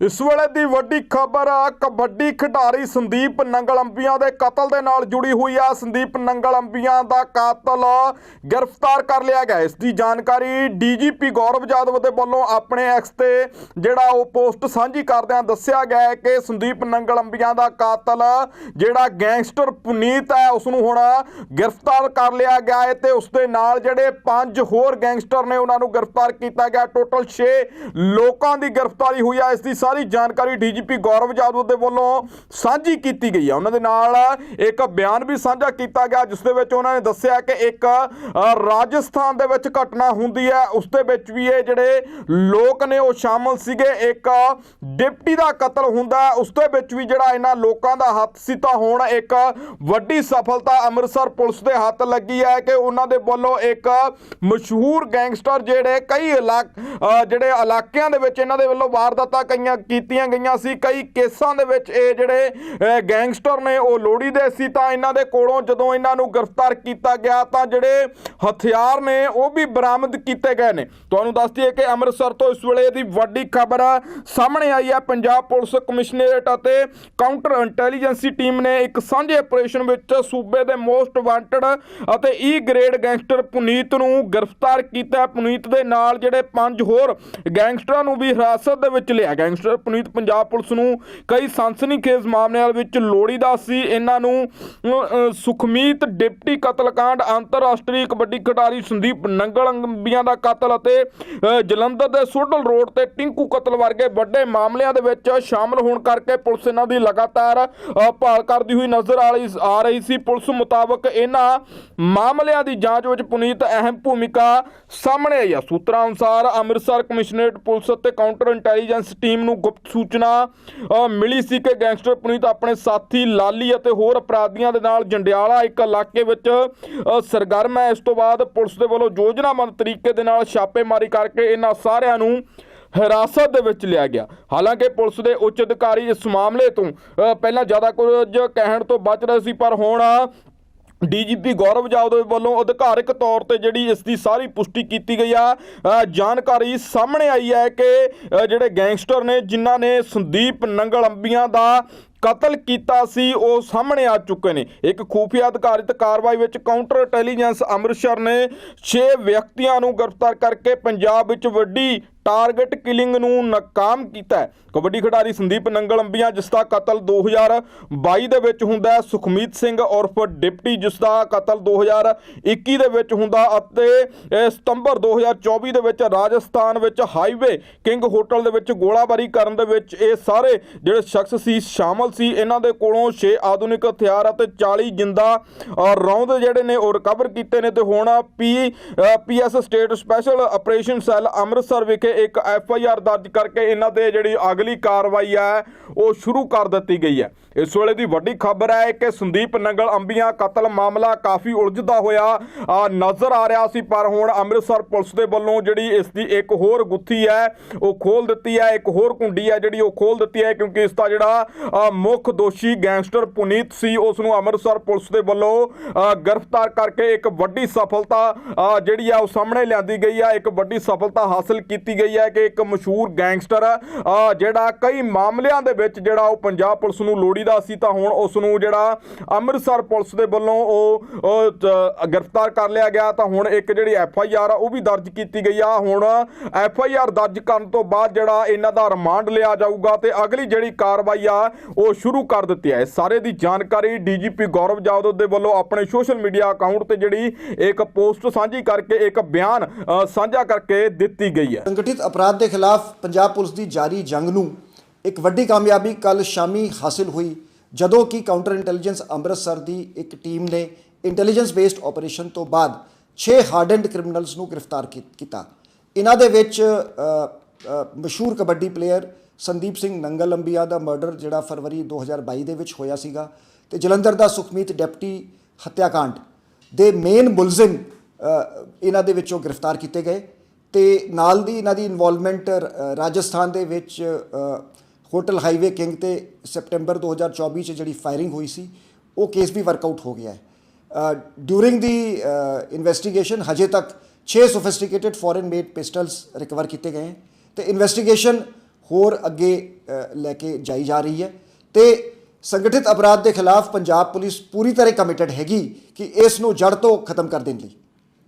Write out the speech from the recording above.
ਇਸ ਵੇਲੇ ਦੀ ਵੱਡੀ ਖਬਰ ਕਬੱਡੀ ਖਿਡਾਰੀ ਸੰਦੀਪ ਨੰਗਲ ਅੰਬੀਆਂ ਦੇ ਕਤਲ ਦੇ ਨਾਲ ਜੁੜੀ ਹੋਈ ਆ। ਸੰਦੀਪ ਨੰਗਲ ਅੰਬੀਆਂ ਦਾ ਕਾਤਲ ਗ੍ਰਿਫਤਾਰ ਕਰ ਲਿਆ ਗਿਆ। ਇਸ ਦੀ ਜਾਣਕਾਰੀ ਡੀਜੀਪੀ ਗੌਰਵ ਜਾਦਵ ਦੇ ਵੱਲੋਂ ਆਪਣੇ ਐਕਸ ਤੇ ਜਿਹੜਾ ਉਹ ਪੋਸਟ ਸਾਂਝੀ ਕਰਦਿਆਂ ਦੱਸਿਆ ਗਿਆ ਹੈ ਕਿ ਸੰਦੀਪ ਨੰਗਲ ਅੰਬੀਆਂ ਦਾ ਕਾਤਲ ਜਿਹੜਾ ਗੈਂਗਸਟਰ ਪੁਨੀਤ ਹੈ, ਉਸ ਨੂੰ ਹੁਣ ਗ੍ਰਿਫਤਾਰ ਕਰ ਲਿਆ ਗਿਆ ਹੈ ਤੇ ਉਸ ਦੇ ਨਾਲ ਜਿਹੜੇ ਪੰਜ ਹੋਰ ਗੈਂਗਸਟਰ ਨੇ, ਉਹਨਾਂ ਨੂੰ ਗ੍ਰਿਫਤਾਰ ਕੀਤਾ ਗਿਆ। ਟੋਟਲ 6 ਲੋਕਾਂ ਦੀ ਗ੍ਰਿਫਤਾਰੀ ਹੋਈ ਹੈ ਇਸ ਦੀ ਸਾਰੀ ਜਾਣਕਾਰੀ ਡੀਜੀਪੀ ਗੌਰਵ ਜਾਦਵ ਦੇ ਵੱਲੋਂ ਸਾਂਝੀ ਕੀਤੀ ਗਈ ਹੈ ਉਹਨਾਂ ਦੇ ਨਾਲ ਇੱਕ ਬਿਆਨ ਵੀ ਸਾਂਝਾ ਕੀਤਾ ਗਿਆ ਜਿਸ ਦੇ ਵਿੱਚ ਉਹਨਾਂ ਨੇ ਦੱਸਿਆ ਕਿ ਇੱਕ ਰਾਜਸਥਾਨ ਦੇ ਵਿੱਚ ਘਟਨਾ ਹੁੰਦੀ ਹੈ। ਉਸ ਦੇ ਵਿੱਚ ਵੀ ਇਹ ਜਿਹੜੇ ਲੋਕ ਨੇ ਉਹ ਸ਼ਾਮਲ ਸੀਗੇ। ਇੱਕ ਡਿਪਟੀ ਦਾ ਕਤਲ ਹੁੰਦਾ ਹੈ। ਉਸ ਦੇ ਵਿੱਚ ਵੀ ਜਿਹੜਾ ਇਹਨਾਂ ਲੋਕਾਂ ਦਾ ਹੱਥ ਸੀ ਤਾਂ ਹੁਣ ਇੱਕ ਵੱਡੀ ਸਫਲਤਾ ਅੰਮ੍ਰਿਤਸਰ ਪੁਲਿਸ ਦੇ ਹੱਥ ਲੱਗੀ ਹੈ ਕਿ ਉਹਨਾਂ ਦੇ ਵੱਲੋਂ ਇੱਕ ਮਸ਼ਹੂਰ ਗੈਂਗਸਟਰ ਜਿਹੜੇ ਕਈ ਇਲਾਕ ਅ, ਜਿਹੜੇ ਇਲਾਕਿਆਂ ਦੇ ਵਿੱਚ ਇਹਨਾਂ ਦੇ ਵੱਲੋਂ ਵਾਰਦਾਤਾਂ ਕਈਆਂ ਕੀਤੀਆਂ ਗਈਆਂ ਸੀ। ਕਈ ਕੇਸਾਂ ਦੇ ਵਿੱਚ ਇਹ ਜਿਹੜੇ ਗੈਂਗਸਟਰ ਨੇ ਉਹ ਲੋੜੀ ਦੇ ਸੀ ਤਾਂ ਇਹਨਾਂ ਦੇ ਕੋਲੋਂ ਜਦੋਂ ਇਹਨਾਂ ਨੂੰ ਗ੍ਰਿਫਤਾਰ ਕੀਤਾ ਗਿਆ ਤਾਂ ਜਿਹੜੇ ਹਥਿਆਰ ਨੇ ਉਹ ਵੀ ਬਰਾਮਦ ਕੀਤੇ ਗਏ ਨੇ। ਤੁਹਾਨੂੰ ਦੱਸ ਦਈਏ ਕਿ ਅੰਮ੍ਰਿਤਸਰ ਤੋਂ ਇਸ ਵੇਲੇ ਦੀ ਵੱਡੀ ਖਬਰ ਸਾਹਮਣੇ ਆਈ ਹੈ। ਪੰਜਾਬ ਪੁਲਿਸ ਕਮਿਸ਼ਨਰੇਟ ਅਤੇ ਕਾਊਂਟਰ ਇੰਟੈਲੀਜੈਂਸੀ ਟੀਮ ਨੇ ਇੱਕ ਸਾਂਝੇ ਆਪਰੇਸ਼ਨ ਵਿੱਚ ਸੂਬੇ ਦੇ ਮੋਸਟ ਵਾਂਟਡ ਅਤੇ ਈ ਗ੍ਰੇਡ ਗੈਂਗਸਟਰ ਪੁਨੀਤ ਨੂੰ ਗ੍ਰਿਫਤਾਰ ਕੀਤਾ। ਪੁਨੀਤ ਦੇ ਨਾਲ ਜਿਹੜੇ ਪੰਜ ਹੋਰ ਗੈਂਗਸਟਰਾਂ ਨੂੰ ਵੀ ਹਿਰਾਸਤ ਦੇ ਵਿੱਚ ਲਿਆ। ਗੈਂਗਸਟਰ ਪੁਨੀਤ ਪੰਜਾਬ ਪੁਲਿਸ ਨੂੰ ਕਈ ਸਨਸਨੀਖੇਜ਼ ਮਾਮਲਿਆਂ ਵਿੱਚ ਲੋੜੀਦਾ ਸੀ। ਇਹਨਾਂ ਨੂੰ ਅ, ਅ, ਸੁਖਮੀਤ ਡਿਪਟੀ ਕਤਲकांड ਅੰਤਰਰਾਸ਼ਟਰੀ ਕਬੱਡੀ ਖਿਡਾਰੀ ਸੰਦੀਪ ਨੰਗਲ ਅੰਬੀਆਂ ਦਾ ਕਤਲ ਅਤੇ ਜਲੰਧਰ ਦੇ ਸੋਡਲ ਰੋਡ ਤੇ ਟਿੰਕੂ ਕਤਲ ਵਰਗੇ ਵੱਡੇ ਮਾਮਲਿਆਂ ਦੇ ਵਿੱਚ ਸ਼ਾਮਲ ਹੋਣ ਕਰਕੇ ਪੁਲਿਸ ਇਹਨਾਂ ਦੀ ਲਗਾਤਾਰ ਭਾਲ ਕਰਦੀ ਹੋਈ ਨਜ਼ਰ ਆ ਰਹੀ ਆ ਰਹੀ ਸੀ। ਪੁਲਿਸ ਮੁਤਾਬਕ ਇਹਨਾਂ ਮਾਮਲਿਆਂ ਦੀ ਜਾਂਚ ਵਿੱਚ ਪੁਨੀਤ ਅਹਿਮ ਭੂਮਿਕਾ ਸਾਹਮਣੇ ਆਈ ਹੈ ਸੂਤਰਾਂ ਅਨੁਸਾਰ ਅੰਮ੍ਰਿਤਸਰ ਕਮਿਸ਼ਨਰੇਟ ਪੁਲਿਸ ਅਤੇ ਕਾਊਂਟਰ ਇੰਟੈਲੀਜੈਂਸ ਟੀਮ ਨੂੰ ਗੁਪਤ ਸੂਚਨਾ ਮਿਲੀ ਸੀ ਕਿ ਗੈਂਗਸਟਰ ਪੁਨੀਤ ਆਪਣੇ ਸਾਥੀ ਲਾਲੀ ਅਤੇ ਹੋਰ ਅਪਰਾਧੀਆਂ ਦੇ ਨਾਲ ਜੰਡਿਆਲਾ ਇੱਕ ਇਲਾਕੇ ਵਿੱਚ ਸਰਗਰਮ ਹੈ। ਇਸ ਤੋਂ ਬਾਅਦ ਪੁਲਿਸ ਦੇ ਵੱਲੋਂ ਯੋਜਨਾਬੰਦ ਤਰੀਕੇ ਦੇ ਨਾਲ ਛਾਪੇਮਾਰੀ ਕਰਕੇ ਇਹਨਾਂ ਸਾਰਿਆਂ ਨੂੰ ਹਿਰਾਸਤ ਦੇ ਵਿੱਚ ਲਿਆ ਗਿਆ। ਹਾਲਾਂਕਿ ਪੁਲਿਸ ਦੇ ਉੱਚ ਅਧਿਕਾਰੀ ਇਸ ਮਾਮਲੇ ਤੋਂ ਪਹਿਲਾਂ ਜ਼ਿਆਦਾ ਕੁਝ ਕਹਿਣ ਤੋਂ ਬਚ ਰਹੇ ਸੀ, ਪਰ ਹੁਣ ਡੀਜੀਪੀ ਗੌਰਵ ਜਾਦਵ ਵੱਲੋਂ ਅਧਿਕਾਰਿਕ ਤੌਰ ਤੇ ਜਿਹੜੀ ਇਸ ਦੀ ਸਾਰੀ ਪੁਸ਼ਟੀ ਕੀਤੀ ਗਈ ਆ ਜਾਣਕਾਰੀ ਸਾਹਮਣੇ ਆਈ ਹੈ ਕਿ ਜਿਹੜੇ ਗੈਂਗਸਟਰ ਨੇ, ਜਿਨ੍ਹਾਂ ਨੇ ਸੰਦੀਪ ਨੰਗਲ ਅੰਬੀਆਂ ਦਾ ਕਤਲ ਕੀਤਾ ਸੀ, ਉਹ ਸਾਹਮਣੇ ਆ ਚੁੱਕੇ ਨੇ। ਇੱਕ ਖੂਫੀਆ ਅਧਿਕਾਰਿਤ ਕਾਰਵਾਈ ਵਿੱਚ ਕਾਊਂਟਰ ਇੰਟੈਲੀਜੈਂਸ ਅੰਮ੍ਰਿਤਸਰ ਨੇ 6 ਵਿਅਕਤੀਆਂ ਨੂੰ ਗ੍ਰਿਫਤਾਰ ਕਰਕੇ ਪੰਜਾਬ ਵਿੱਚ ਵੱਡੀ ਟਾਰਗੇਟ ਕਿਲਿੰਗ ਨੂੰ ਨਾਕਾਮ ਕੀਤਾ ਕਬੱਡੀ ਖਿਡਾਰੀ ਸੰਦੀਪ ਨੰਗਲ ਅੰਬੀਆਂ ਜਿਸ ਦਾ ਕਤਲ 2022 ਦੇ ਵਿੱਚ ਹੁੰਦਾ ਹੈ। ਸੁਖਮੀਤ ਸਿੰਘ ਉਰਫ ਡਿਪਟੀ ਜਿਸ ਦਾ ਕਤਲ 2021 ਦੇ ਵਿੱਚ ਹੁੰਦਾ ਅਤੇ ਇਹ ਸਤੰਬਰ 2024 ਦੇ ਵਿੱਚ ਰਾਜਸਥਾਨ ਵਿੱਚ ਹਾਈਵੇ ਕਿੰਗ ਹੋਟਲ ਦੇ ਵਿੱਚ ਗੋਲਾਬਾਰੀ ਕਰਨ ਦੇ ਵਿੱਚ ਇਹ ਸਾਰੇ ਜਿਹੜੇ ਸ਼ਖਸ ਸੀ ਸ਼ਾਮਲ ਸੀ। ਇਹਨਾਂ ਦੇ ਕੋਲੋਂ 6 ਆਧੁਨਿਕ ਹਥਿਆਰ ਅਤੇ 40 ਜਿੰਦਾ ਅ, ਰੌਂਦ ਜਿਹੜੇ ਨੇ ਉਹ ਰਿਕਵਰ ਕੀਤੇ ਨੇ ਤੇ ਹੁਣ P P S state special operation cell Amritsar ਵਿਖੇ ਇੱਕ ਐਫ ਆਈ ਆਰ ਦਰਜ ਕਰਕੇ ਇਹਨਾਂ ਤੇ ਜਿਹੜੀ ਅਗਲੀ ਕਾਰਵਾਈ ਹੈ ਉਹ ਸ਼ੁਰੂ ਕਰ ਦਿੱਤੀ ਗਈ ਹੈ। ਇਸ ਵੇਲੇ ਦੀ ਵੱਡੀ ਖਬਰ ਹੈ ਕਿ ਸੰਦੀਪ ਨੰਗਲ ਅੰਬੀਆਂ ਕਤਲ ਮਾਮਲਾ ਕਾਫੀ ਉਲਝਦਾ ਹੋਇਆ ਨਜ਼ਰ ਆ ਰਿਹਾ ਸੀ ਪਰ ਹੁਣ ਅੰਮ੍ਰਿਤਸਰ ਪੁਲਿਸ ਦੇ ਵੱਲੋਂ ਜਿਹੜੀ ਇਸ ਦੀ ਇੱਕ ਹੋਰ ਗੁੱਥੀ ਹੈ ਉਹ ਖੋਲ ਦਿੱਤੀ ਹੈ। ਇੱਕ ਹੋਰ ਕੁੰਡੀ ਹੈ ਜਿਹੜੀ ਉਹ ਖੋਲ ਦਿੱਤੀ ਹੈ ਕਿਉਂਕਿ ਇਸ ਦਾ ਜਿਹੜਾ ਅ, ਮੁੱਖ ਦੋਸ਼ੀ ਗੈਂਗਸਟਰ ਪੁਨੀਤ ਸੀ ਉਸ ਨੂੰ ਅੰਮ੍ਰਿਤਸਰ ਪੁਲਿਸ ਦੇ ਵੱਲੋਂ ਅ, ਗ੍ਰਿਫਤਾਰ ਕਰਕੇ ਇੱਕ ਵੱਡੀ ਸਫਲਤਾ ਜਿਹੜੀ ਆ ਉਹ ਸਾਹਮਣੇ ਲਿਆਂਦੀ ਗਈ ਹੈ ਇੱਕ ਵੱਡੀ ਸਫਲਤਾ ਹਾਸਲ ਕੀਤੀ ਗਈ ਹੈ ਕਿ ਇੱਕ ਮਸ਼ਹੂਰ ਗੈਂਗਸਟਰ ਜਿਹੜਾ ਕਈ ਮਾਮਲਿਆਂ ਦੇ ਵਿੱਚ ਜਿਹੜਾ ਉਹ ਪੰਜਾਬ ਪੁਲਿਸ ਨੂੰ ਲੋੜੀਦਾ ਸੀ, ਤਾਂ ਹੁਣ ਉਸ ਨੂੰ ਜਿਹੜਾ ਅੰਮ੍ਰਿਤਸਰ ਪੁਲਿਸ ਦੇ ਵੱਲੋਂ ਉਹ ਗ੍ਰਿਫਤਾਰ ਕਰ ਲਿਆ ਗਿਆ। ਤਾਂ ਹੁਣ ਇੱਕ ਜਿਹੜੀ ਐਫ ਆਈ ਆਰ ਆ, ਉਹ ਵੀ ਦਰਜ ਕੀਤੀ ਗਈ ਆ। ਹੁਣ ਐਫ ਆਈ ਆਰ ਦਰਜ ਕਰਨ ਤੋਂ ਬਾਅਦ ਜਿਹੜਾ ਇਹਨਾਂ ਦਾ ਰਿਮਾਂਡ ਲਿਆ ਜਾਊਗਾ ਤੇ ਅਗਲੀ ਜਿਹੜੀ ਕਾਰਵਾਈ ਆ, ਉਹ ਸ਼ੁਰੂ ਕਰ ਦਿੱਤੀ ਹੈ। ਇਸ ਸਾਰੇ ਦੀ ਜਾਣਕਾਰੀ ਡੀਜੀਪੀ ਗੌਰਵ ਜਾਦਵ ਦੇ ਵੱਲੋਂ ਆਪਣੇ ਸੋਸ਼ਲ ਮੀਡੀਆ ਅਕਾਊਂਟ ਤੇ ਜਿਹੜੀ ਇੱਕ ਪੋਸਟ ਸਾਂਝੀ ਕਰਕੇ ਇੱਕ ਬਿਆਨ ਸਾਂਝਾ ਕਰਕੇ ਦਿੱਤੀ ਗਈ ਹੈ। ਸੰਗਠਿਤ ਅਪਰਾਧ ਦੇ ਖਿਲਾਫ ਪੰਜਾਬ ਪੁਲਿਸ ਦੀ ਜਾਰੀ ਜੰਗ ਨੂੰ ਇੱਕ ਵੱਡੀ ਕਾਮਯਾਬੀ ਕੱਲ ਸ਼ਾਮੀ ਹਾਸਿਲ ਹੋਈ, ਜਦੋਂ ਕਿ ਕਾਊਂਟਰ ਇੰਟੈਲੀਜੈਂਸ ਅੰਮ੍ਰਿਤਸਰ ਦੀ ਇੱਕ ਟੀਮ ਨੇ ਇੰਟੈਲੀਜੈਂਸ ਬੇਸਡ ਆਪਰੇਸ਼ਨ ਤੋਂ ਬਾਅਦ 6 ਹਾਰਡਨਡ ਕ੍ਰਿਮੀਨਲਸ ਨੂੰ ਗ੍ਰਿਫਤਾਰ ਕੀ- ਕੀਤਾ। ਇਹਨਾਂ ਦੇ ਵਿੱਚ ਮਸ਼ਹੂਰ ਕਬੱਡੀ ਪਲੇਅਰ ਸੰਦੀਪ ਸਿੰਘ ਨੰਗਲ ਅੰਬੀਆ ਦਾ ਮਰਡਰ ਜਿਹੜਾ ਫਰਵਰੀ 2022 ਦੇ ਵਿੱਚ ਹੋਇਆ ਸੀਗਾ ਤੇ ਜਲੰਧਰ ਦਾ ਸੁਖਮੀਤ ਡਿਪਟੀ ਹੱਤਿਆਕਾਂਡ ਦੇ ਮੇਨ ਮੁਲਜ਼ਮ ਇਹਨਾਂ ਦੇ ਵਿੱਚੋਂ ਗ੍ਰਿਫਤਾਰ ਕੀਤੇ ਗਏ। ਤੇ ਨਾਲ ਦੀ ਇਹਨਾਂ ਦੀ ਇਨਵੋਲਵਮੈਂਟ ਰਾਜਸਥਾਨ ਦੇ ਵਿੱਚ ਹੋਟਲ ਹਾਈਵੇ ਕਿੰਗ ਤੇ ਸਪਟੈਂਬਰ 2024 ਚ ਜਿਹੜੀ ਫਾਇਰਿੰਗ ਹੋਈ ਸੀ, ਉਹ ਕੇਸ ਵੀ ਵਰਕਆਊਟ ਹੋ ਗਿਆ ਹੈ। ਡਿਊਰਿੰਗ ਦੀ ਇਨਵੈਸਟੀਗੇਸ਼ਨ ਹਜੇ ਤੱਕ 6 sophisticated foreign made pistols recover ਕੀਤੇ ਗਏ ਹੈ ਤੇ ਇਨਵੈਸਟੀਗੇਸ਼ਨ ਹੋਰ ਅੱਗੇ ਲੈ ਕੇ ਜਾਈ ਜਾ ਰਹੀ ਹੈ ਤੇ ਸੰਗਠਿਤ ਅਪਰਾਧ ਦੇ ਖਿਲਾਫ ਪੰਜਾਬ ਪੁਲਿਸ ਪੂਰੀ ਤਰ੍ਹਾਂ ਕਮਿਟਡ ਹੈਗੀ ਕਿ ਇਸ ਨੂੰ ਜੜ ਤੋਂ ਖਤਮ ਕਰ ਦੇਣ ਲਈ।